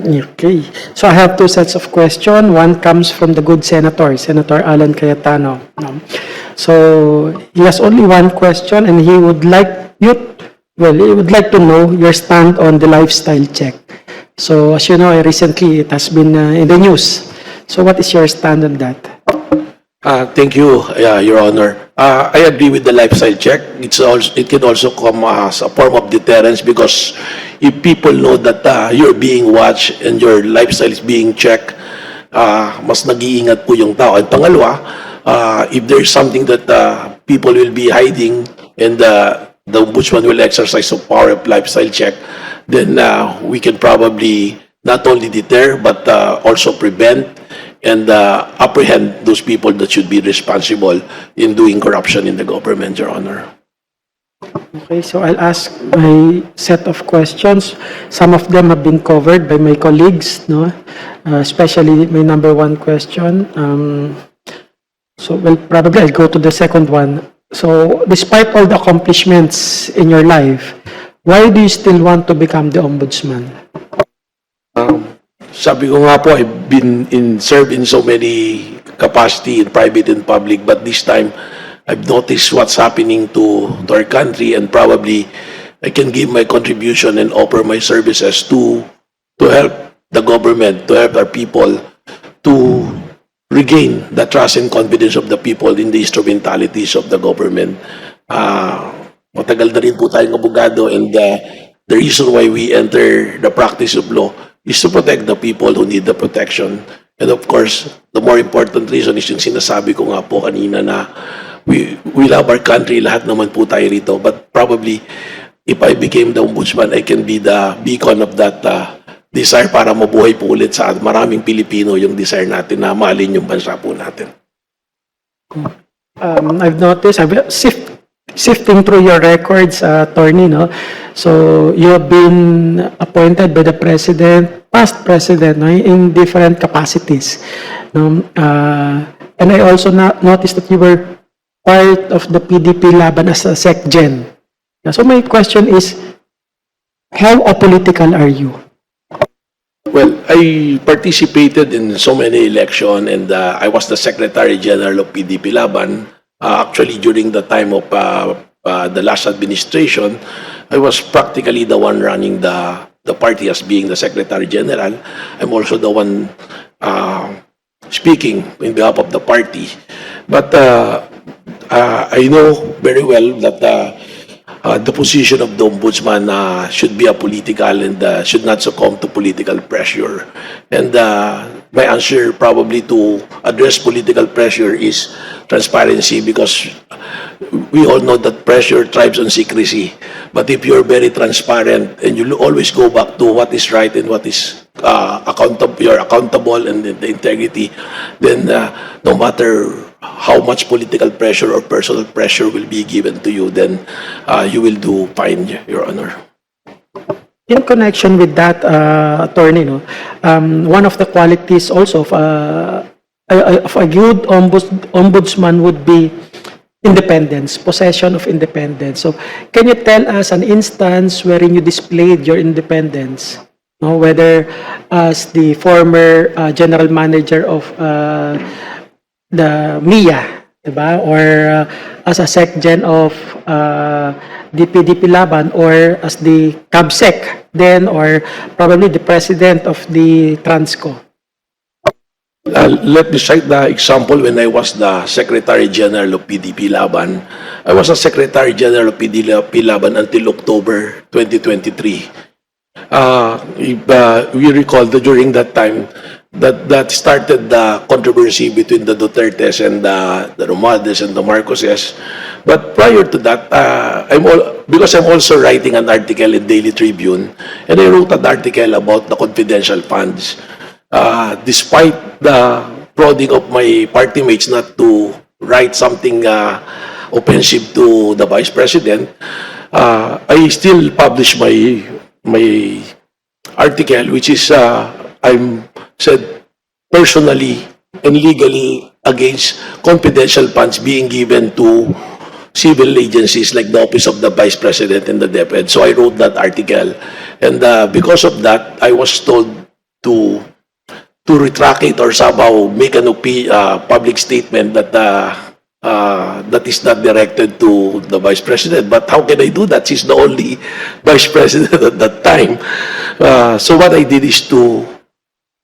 Okay. So I have two sets of question. One comes from the good senator, Senator Alan Cayetano. So he has only one question and he would like you, well, he would like to know your stand on the lifestyle check. So as you know, recently it has been uh, in the news. So what is your stand on that? Uh, Thank you, uh, Your Honor. Uh, I agree with the lifestyle check. It's also, it can also come as a form of deterrence because if people know that uh, you're being watched and your lifestyle is being checked, uh, mas nag-iingat po yung tao. At pangalawa, uh, if there's something that uh, people will be hiding and uh, the ombudsman will exercise the power of lifestyle check, then uh, we can probably not only deter but uh, also prevent and uh, apprehend those people that should be responsible in doing corruption in the government, Your Honor. Okay, so I'll ask my set of questions. Some of them have been covered by my colleagues, no? Uh, especially my number one question. Um, so, well, probably I'll go to the second one. So, despite all the accomplishments in your life, why do you still want to become the ombudsman? Sabi ko nga po, I've been in, served in so many capacity in private and public, but this time, I've noticed what's happening to, to our country and probably I can give my contribution and offer my services to, to help the government, to help our people to regain the trust and confidence of the people in the instrumentalities of the government. Ah, matagal na rin po tayong abogado and uh, the reason why we enter the practice of law is to protect the people who need the protection. And of course, the more important reason is yung sinasabi ko nga po kanina na we, we love our country, lahat naman po tayo rito. But probably, if I became the ombudsman, I can be the beacon of that uh, desire para mabuhay po ulit sa maraming Pilipino yung desire natin na mahalin yung bansa po natin. Um, I've noticed, I've sift, sifting through your records, uh, attorney, no? So, you have been appointed by the president, past president, no, in different capacities. No? Uh, and I also na- noticed that you were part of the PDP Laban as a SecGen. So, my question is, how apolitical are you? Well, I participated in so many election and uh, I was the Secretary General of PDP Laban. Uh, actually, during the time of uh, uh, the last administration, I was practically the one running the the party as being the Secretary General. I'm also the one uh, speaking in behalf of the party. But uh, uh, I know very well that uh, uh, the position of the ombudsman uh, should be a political and uh, should not succumb to political pressure. And uh, my answer probably to address political pressure is transparency because we all know that pressure thrives on secrecy. But if you're very transparent and you always go back to what is right and what is uh, accountable, you're accountable and the, integrity, then uh, no matter how much political pressure or personal pressure will be given to you, then uh, you will do fine, Your Honor. In connection with that, uh, attorney, no, um, one of the qualities also of, uh, a- of a good ombuds, ombudsman would be independence, possession of independence. So, can you tell us an instance wherein you displayed your independence? No, whether as the former uh, general manager of uh, the MIA, diba? Or uh, as a SecGen of uh, the PDP Laban or as the CABSEC then or probably the president of the Transco. Uh, let me cite the example when I was the Secretary General of PDP Laban. I was a Secretary General of PDP Laban until October 2023. Uh, if, uh, we recall that during that time, that, that started the controversy between the Dutertes and the, the Romualdez and the Marcoses. But prior to that, uh, I'm all, because I'm also writing an article in Daily Tribune, and I wrote an article about the confidential funds. Uh, despite the prodding of my party mates not to write something uh, offensive to the Vice President, uh, I still publish my my article, which is uh, I'm said personally and legally against confidential funds being given to civil agencies like the Office of the Vice President and the DepEd. So I wrote that article. And uh, because of that, I was told to to retract it or somehow make an uh, public statement that uh, uh, that is not directed to the vice president. But how can I do that? She's the only vice president at that time. Uh, so what I did is to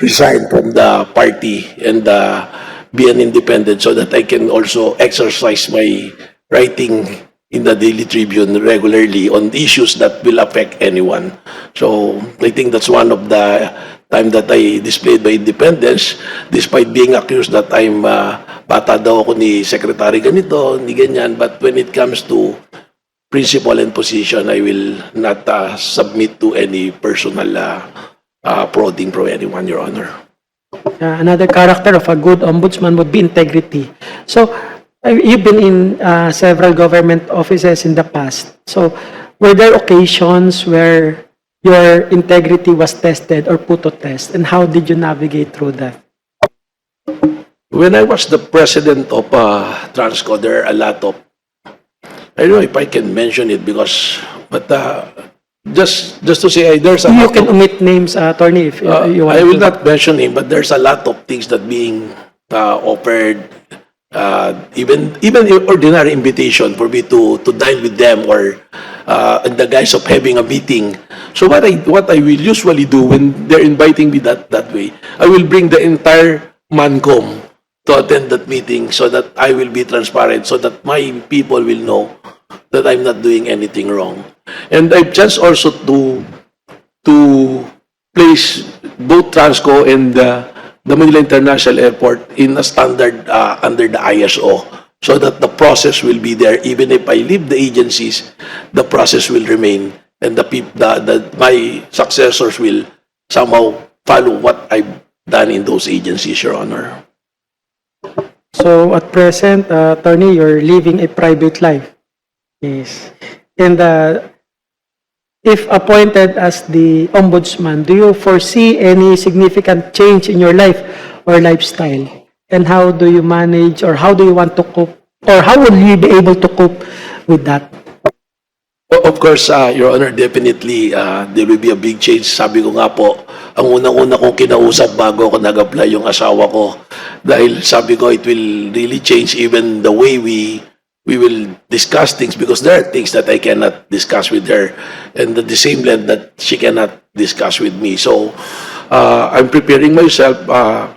resign from the party and uh, be an independent so that I can also exercise my writing in the Daily Tribune regularly on issues that will affect anyone. So I think that's one of the time that I displayed my independence despite being accused that I'm uh, bata daw ako ni secretary ganito, ni ganyan. But when it comes to principle and position, I will not uh, submit to any personal uh, uh, prodding from anyone, Your Honor. Uh, another character of a good ombudsman would be integrity. So, uh, you've been in uh, several government offices in the past. So, were there occasions where your integrity was tested or put to test? And how did you navigate through that? When I was the president of uh, Transco, there are a lot of, I don't know if I can mention it because, but uh, just just to say, uh, there's a You lot can of- omit names, uh, attorney, if uh, Uh, you want I will to. not mention him, but there's a lot of things that being uh, offered, uh, even even ordinary invitation for me to to dine with them or uh, in the guise of having a meeting. So what I what I will usually do when they're inviting me that that way, I will bring the entire mancom to attend that meeting so that I will be transparent, so that my people will know that I'm not doing anything wrong. And I've just also to to place both Transco and uh, the Manila International Airport in a standard uh, under the ISO so that the process will be there even if I leave the agencies the process will remain and the peop- the, the my successors will somehow follow what I've done in those agencies your honor So, at present, uh, attorney, you're living a private life. Yes. And uh, if appointed as the ombudsman, do you foresee any significant change in your life or lifestyle? And how do you manage or how do you want to cope or how will you be able to cope with that? O- Of course, uh, Your Honor, definitely uh, there will be a big change. Sabi ko nga po, ang unang-una kong kinausap bago ako nag-apply yung asawa ko. Dahil sabi ko, it will really change even the way we we will discuss things because there are things that I cannot discuss with her and the same level that she cannot discuss with me. So, uh, I'm preparing myself. Uh,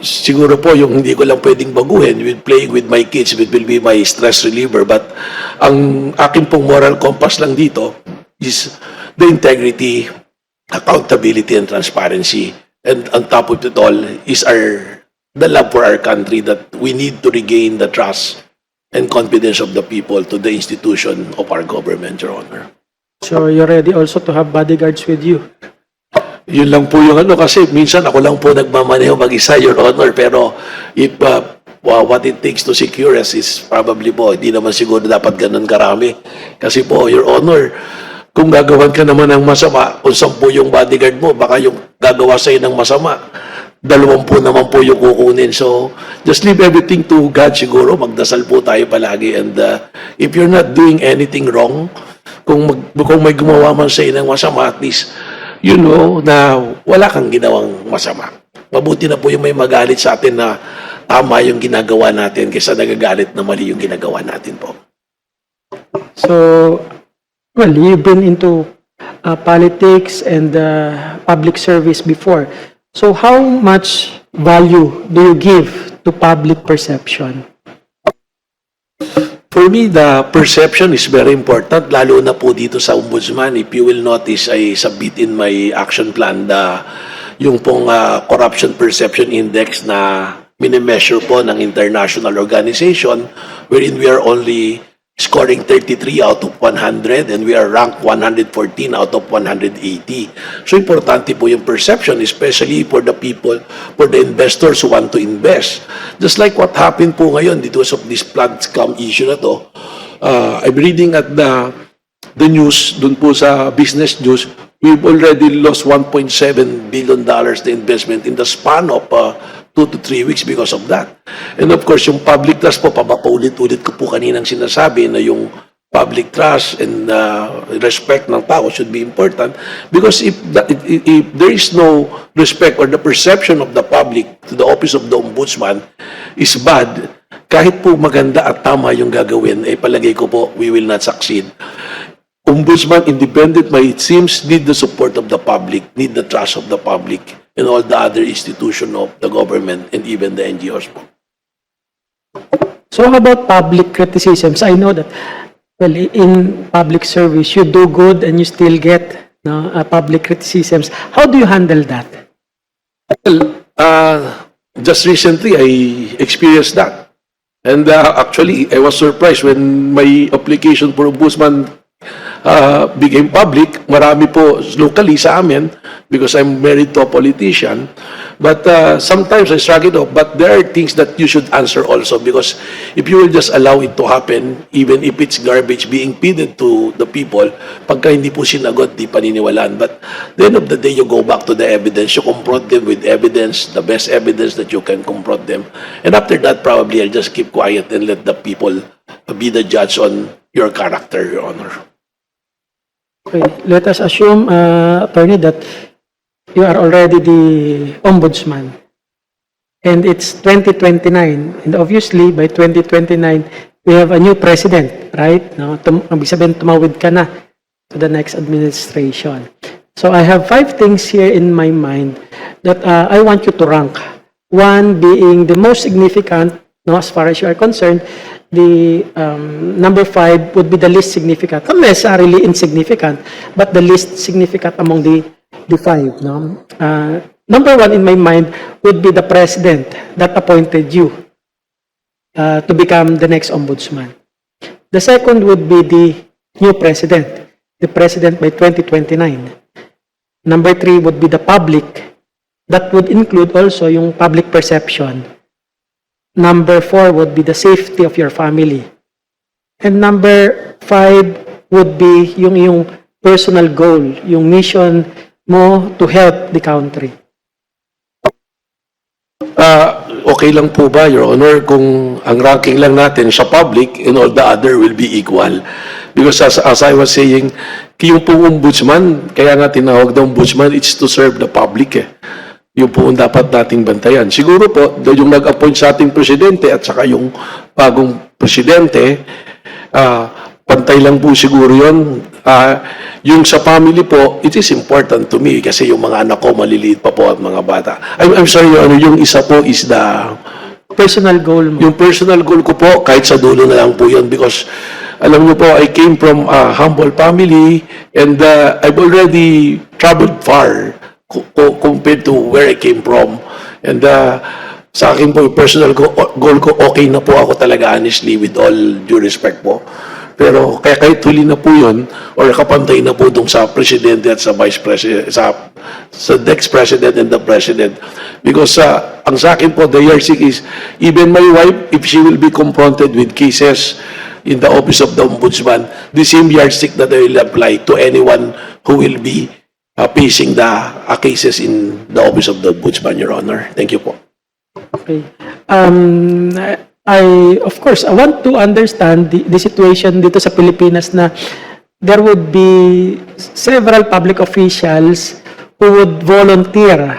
siguro po yung hindi ko lang pwedeng baguhin with playing with my kids it will be my stress reliever but ang akin pong moral compass lang dito is the integrity accountability and transparency and on top of it all is our the love for our country that we need to regain the trust and confidence of the people to the institution of our government your honor. So, you're ready also to have bodyguards with you. yun lang po yung ano kasi minsan ako lang po nagmamaneho mag-isa your honor pero if uh, what it takes to secure us is probably po hindi naman siguro dapat ganun karami. Kasi po your honor kung gagawan ka naman ng masama kung sampu yung bodyguard mo baka yung gagawa sa'yo ng masama dalawang po naman po yung kukunin so just leave everything to God siguro magdasal po tayo palagi and uh, if you're not doing anything wrong kung, mag, kung may gumawa man sa'yo ng masama at least you know na wala kang ginawang masama. Mabuti na po yung may magalit sa atin na tama yung ginagawa natin kaysa nagagalit na mali yung ginagawa natin po. So, well, you've been into uh, politics and uh, public service before. So, how much value do you give to public perception? For me, the perception is very important, lalo na po dito sa Ombudsman. If you will notice, I submit in my action plan the, yung pong ah, Corruption Perception Index na minimeasure po ng international organization wherein we are only scoring 33 out of 100 and we are ranked 114 out of 180. So importante po yung perception especially for the people, for the investors who want to invest. Just like what happened po ngayon because of this flood scam issue na to, uh, I'm reading at the the news, dun po sa business news, we've already lost 1.7 billion dollars the investment in the span of uh, two to three weeks because of that. And of course, yung public trust po, papaulit-ulit ko po kaninang sinasabi na yung public trust and uh, respect ng tao should be important because if, the, if, if there is no respect or the perception of the public to the office of the ombudsman is bad, kahit po maganda at tama yung gagawin, eh palagay ko po, we will not succeed. Ombudsman, independent by it seems, need the support of the public, need the trust of the public and all the other institution of the government and even the NGOs po. So how about public criticisms? I know that, well, in public service, you do good and you still get no, uh, public criticisms. How do you handle that? Well, uh, just recently, I experienced that. And uh, actually, I was surprised when my application for ombudsman uh, became public. Marami po locally sa amin because I'm married to a politician. But uh, sometimes I struggle off. But there are things that you should answer also because if you will just allow it to happen, even if it's garbage being feeded to the people, pagka hindi po sinagot, di paniniwalaan. But the end of the day, you go back to the evidence. You confront them with evidence, the best evidence that you can confront them. And after that, probably I'll just keep quiet and let the people be the judge on your character, Your Honor. Okay, let us assume, uh, attorney, that you are already the ombudsman. And it's 2029. And obviously, by 2029, we have a new president, right? No, tum ibig sabihin, tumawid ka na to the next administration. So I have five things here in my mind that uh, I want you to rank. One being the most significant, no, as far as you are concerned, the um, number five would be the least significant, not necessarily insignificant, but the least significant among the the five. No? Uh, number one in my mind would be the president that appointed you uh, to become the next ombudsman. The second would be the new president, the president by 2029. Number three would be the public. That would include also yung public perception. Number four would be the safety of your family. And number five would be yung yung personal goal, yung mission mo to help the country. Ah, okay lang po ba, Your Honor, kung ang ranking lang natin sa public and all the other will be equal? Because as, as I was saying, yung pong ombudsman, kaya nga tinawag na ombudsman, it's to serve the public eh. Yung po ang dapat nating bantayan. Siguro po, yung nag-appoint sa ating presidente at saka yung bagong presidente, ah, pantay lang po siguro yun. Ah, yung sa family po, it is important to me kasi yung mga anak ko maliliit pa po at mga bata. I'm, I'm sorry, Your Honor, yung isa po is the Personal goal mo. yung personal goal ko po, kahit sa dulo na lang po yun because alam niyo po, I came from a humble family and uh, I've already traveled far compared to where I came from. And uh, sa akin po, personal go- goal ko, okay na po ako talaga honestly with all due respect po. Pero kaya kahit huli na po yun, or kapantay na po dong sa presidente at sa vice president, sa, sa next president and the president. Because uh, ang sa akin po, the yardstick is, even my wife, if she will be confronted with cases in the office of the ombudsman, the same yardstick that I will apply to anyone who will be uh, facing the uh, cases in the office of the ombudsman, Your Honor. Thank you po. Okay. Um, I, of course, I want to understand the, the situation dito sa Pilipinas na there would be several public officials who would volunteer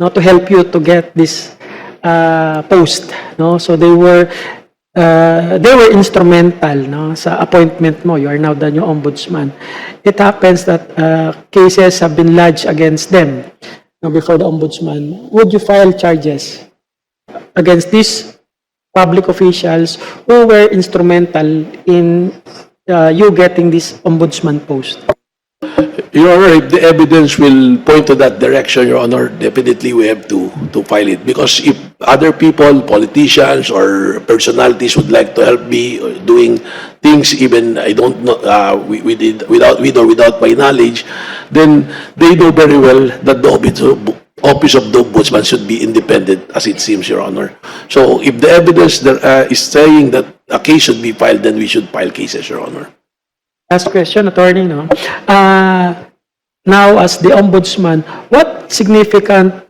no, to help you to get this uh, post. No? So they were uh, they were instrumental no, sa appointment mo. You are now the new ombudsman. It happens that uh, cases have been lodged against them no, before the ombudsman. Would you file charges? against these public officials who were instrumental in uh, you getting this ombudsman post. Your Honor, if the evidence will point to that direction, Your Honor, definitely we have to, to file it. Because if other people, politicians or personalities would like to help me doing things even I don't know, uh, we, we did, without, with or without my knowledge, then they know very well that the office of, office of the ombudsman should be independent as it seems, Your Honor. So if the evidence that, uh, is saying that a case should be filed, then we should file cases, Your Honor. Last question, attorney, no? Uh, now, as the ombudsman, what significant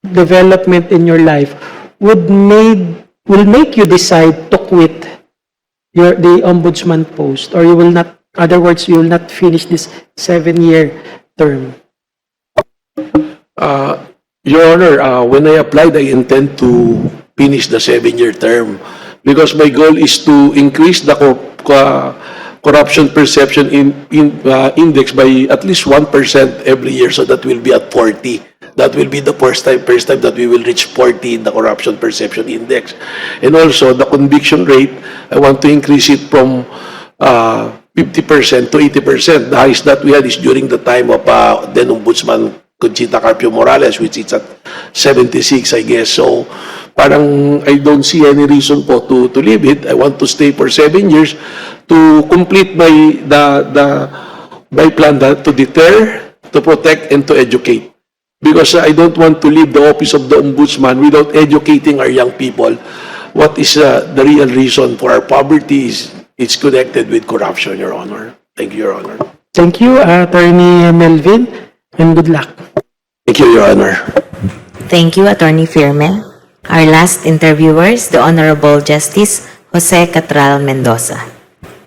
development in your life would made will make you decide to quit your, the ombudsman post, or you will not, other words, you will not finish this seven-year term? Uh, Your Honor, uh, when I applied, I intend to finish the seven-year term because my goal is to increase the uh, corruption perception in, in, uh, index by at least 1% every year, so that will be at 40. That will be the first time, first time that we will reach 40 in the corruption perception index. And also, the conviction rate, I want to increase it from uh, 50% to 80%. The highest that we had is during the time of uh, then Ombudsman Conchita Carpio Morales, which is at 76, I guess. So, parang I don't see any reason po to, to leave it. I want to stay for seven years to complete my, the, the, my plan that to deter, to protect, and to educate. Because I don't want to leave the office of the ombudsman without educating our young people what is uh, the real reason for our poverty is it's connected with corruption, Your Honor. Thank you, Your Honor. Thank you, Attorney Melvin, and good luck. Thank you, Your Honor. Thank you, Attorney Firme. Our last interviewer is the Honorable Justice Jose Catral Mendoza.